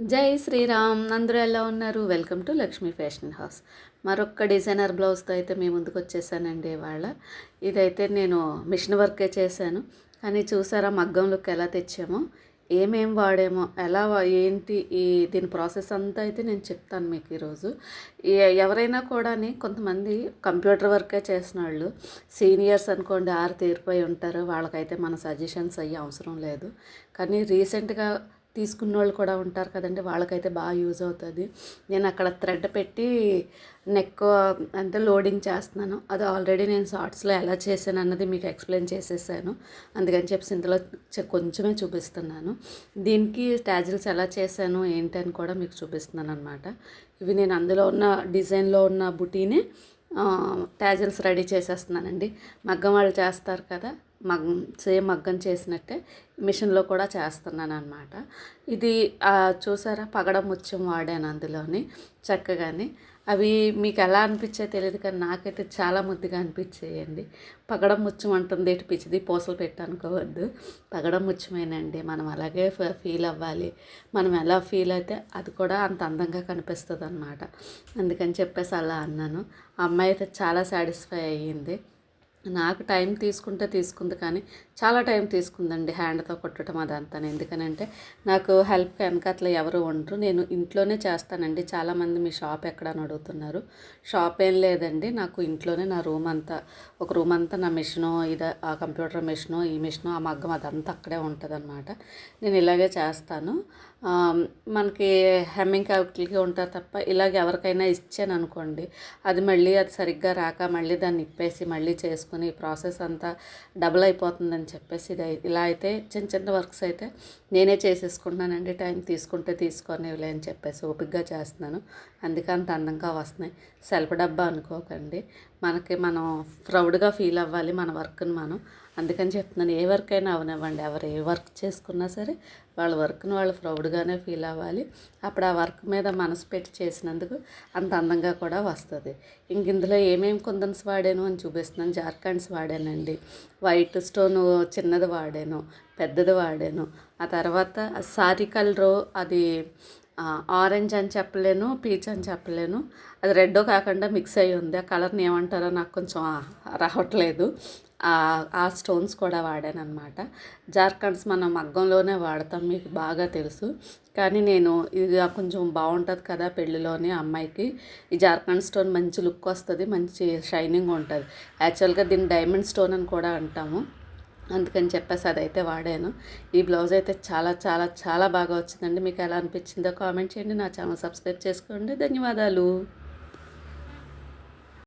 జై శ్రీరామ్ అందరూ ఎలా ఉన్నారు? Welcome to Lakshmi fashion house మరొక డిజైనర్ బ్లౌజ్తో అయితే మేము ముందుకు వచ్చేసానండి ఇవాళ. ఇదైతే నేను మిషన్ వర్కే చేశాను. కానీ చూసారా మగ్గం లుక్ ఎలా తెచ్చామో? ఏమేం వాడామో? ఎలా ఏంటి ఈ దీని ప్రాసెస్ అంతా అయితే నేను చెప్తాను మీకు ఈరోజు. ఎవరైనా కూడా కొంతమంది కంప్యూటర్ వర్కే చేసిన వాళ్ళు సీనియర్స్ అనుకోండి ఆరు తీరిపోయి ఉంటారు. వాళ్ళకైతే మన సజెషన్స్ అయ్యే అవసరం లేదు. కానీ రీసెంట్గా తీసుకున్న వాళ్ళు కూడా ఉంటారు కదండి వాళ్ళకైతే బాగా యూజ్ అవుతుంది. నేను అక్కడ థ్రెడ్ పెట్టి నెక్ అంటే లోడింగ్ చేస్తున్నాను. అది ఆల్రెడీ నేను షార్ట్స్లో ఎలా చేశాను అన్నది మీకు ఎక్స్ప్లెయిన్ చేసేసాను. అందుకని చెప్పి ఇందులో చె- కొంచెమే చూపిస్తున్నాను. దీనికి స్టాజిల్స్ ఎలా చేశాను ఏంటి అని కూడా మీకు చూపిస్తున్నాను అనమాట ఇవి నేను అందులో ఉన్న డిజైన్లో ఉన్న బుటీని ట్యాజిల్స్ రెడీ చేసేస్తున్నానండి. మగ్గం వాళ్ళు చేస్తారు కదా మగ్గం సేమ్ మగ్గం చేసినట్టే మిషన్లో కూడా చేస్తున్నాను అనమాట ఇది చూసారా? పగడం ముత్యం వాడాను అందులోని చక్కగాని. అవి మీకు ఎలా అనిపించాయో తెలియదు కానీ నాకైతే చాలా ముద్దుగా అనిపించేయండి. పగడం ముత్యం అంటుంది ఇటు పిచ్చిది పూసలు పెట్టనుకోవద్దు. పగడం ముత్యమేనండి మనం అలాగే ఫీల్ అవ్వాలి. మనం ఎలా ఫీల్ అయితే అది కూడా అంత అందంగా కనిపిస్తుంది అనమాట అందుకని చెప్పేసి అలా అన్నాను. అమ్మాయి అయితే చాలా సాటిస్ఫై అయ్యింది. నాకు టైం తీసుకుంటే తీసుకుంది కానీ చాలా టైం తీసుకుందండి హ్యాండ్తో కుట్టడం అదంతా ఎందుకనంటే నాకు హెల్ప్ వెనకట్ల ఎవరు ఉండరు. నేను ఇంట్లోనే చేస్తానండి. చాలామంది మీ షాప్ ఎక్కడ అని అడుగుతున్నారు. షాప్ ఏం లేదండి. నాకు ఇంట్లోనే నా రూమ్ అంతా ఒక రూమ్ అంతా నా మిషను ఇది ఆ కంప్యూటర్ మిషను ఈ మిషను ఆ మగ్గం అదంతా అక్కడే ఉంటుంది నేను ఇలాగే చేస్తాను. మనకి హెమ్మింగ్ క్యాపిటల్కి ఉంటారు తప్ప ఇలాగ ఎవరికైనా ఇచ్చాను అనుకోండి అది మళ్ళీ అది సరిగ్గా రాక మళ్ళీ దాన్ని ఇప్పేసి మళ్ళీ చేసుకుని ప్రాసెస్ అంతా డబుల్ అయిపోతుందని చెప్పేసి ఇది ఇలా అయితే చిన్న చిన్న వర్క్స్ అయితే నేనే చేసేసుకుంటున్నానండి. టైం తీసుకుంటే తీసుకొనివ్వలే అని చెప్పేసి ఓపిక్గా చేస్తున్నాను. అందుకే అంత అందంగా వస్తున్నాయి. సెల్ఫ్ డబ్బా అనుకోకండి. మనకి మనం ప్రౌడ్గా ఫీల్ అవ్వాలి మన వర్క్ని మనం. అందుకని చెప్తున్నాను ఏ వర్క్ అయినా అవనివ్వండి. ఎవరు ఏ వర్క్ చేసుకున్నా సరే వాళ్ళ వర్క్ను వాళ్ళు ప్రౌడ్గానే ఫీల్ అవ్వాలి. అప్పుడు ఆ వర్క్ మీద మనసు పెట్టి చేసినందుకు అంత అందంగా కూడా వస్తుంది. ఇంక ఇందులో ఏమేమి కుందన్స్ వాడాను అని చూపిస్తున్నాను. జార్ఖండ్స్ వాడానండి. వైట్ స్టోన్ చిన్నది వాడాను పెద్దది వాడాను. ఆ తర్వాత సారీ కలరు అది ఆరెంజ్ అని చెప్పలేను పీచ్ అని చెప్పలేను. అది రెడ్ కాకుండా మిక్స్ అయ్యి ఉంది. ఆ కలర్ని ఏమంటారో నాకు కొంచెం రావట్లేదు. ఆ స్టోన్స్ కూడా వాడాను అనమాట జార్ఖండ్స్ మనం మగ్గంలోనే వాడతాం మీకు బాగా తెలుసు. కానీ నేను ఇది కొంచెం బాగుంటుంది కదా పెళ్ళిలోని అమ్మాయికి. ఈ జార్ఖండ్ స్టోన్ మంచి లుక్ వస్తుంది మంచి షైనింగ్ ఉంటుంది. యాక్చువల్గా దీన్ని డైమండ్ స్టోన్ అని కూడా అంటాము. అందుకని చెప్పేసి అదైతే వాడాను. ఈ బ్లౌజ్ అయితే చాలా చాలా చాలా బాగా వచ్చిందండి. మీకు ఎలా అనిపించిందో కామెంట్ చేయండి. నా ఛానల్ సబ్స్క్రైబ్ చేసుకోండి. ధన్యవాదాలు.